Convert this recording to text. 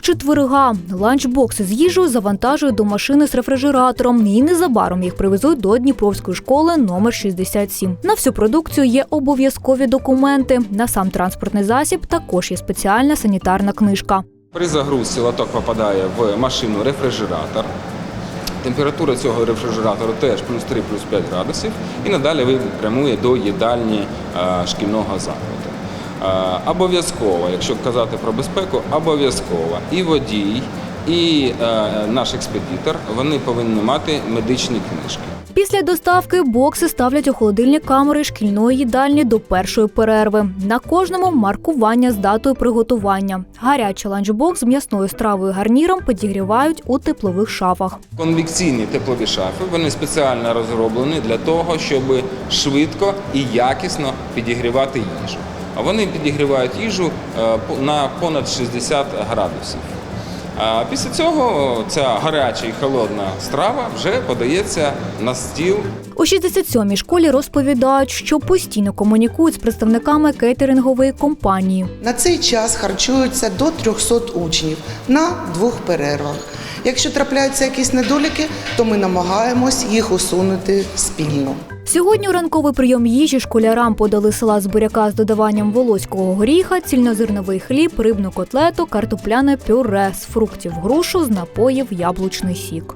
четверга. Ланчбокси з їжею завантажують до машини з рефрижератором і незабаром їх привезуть до Дніпровської школи номер 67. На всю продукцію є обов'язкові документи. На сам транспортний засіб також є спеціальна санітарна книжка. При загрузці лоток попадає в машину рефрижератор. Температура цього рефрижератору теж плюс 3, плюс 5 градусів. І надалі він прямує до їдальні е, шкільного закладу. Обов'язково, якщо казати про безпеку, обов'язково і водій, і е, наш експедитор вони повинні мати медичні книжки. Після доставки бокси ставлять у холодильні камери шкільної їдальні до першої перерви. На кожному маркування з датою приготування. Гарячий ланчбокс з м'ясною стравою гарніром підігрівають у теплових шафах. Конвекційні теплові шафи вони спеціально розроблені для того, щоб швидко і якісно підігрівати їжу. А вони підігрівають їжу е, по- на понад 60 градусів. А після цього ця гаряча і холодна страва вже подається на стіл У 67-й школі розповідають, що постійно комунікують з представниками кейтерингової компанії. На цей час харчуються до 300 учнів на двох перервах. Якщо трапляються якісь недоліки, то ми намагаємось їх усунути спільно. Сьогодні у ранковий прийом їжі школярам подали села з буряка з додаванням волоського горіха, цільнозерновий хліб, рибну котлету, картопляне пюре з фруктів грушу з напоїв яблучний сік.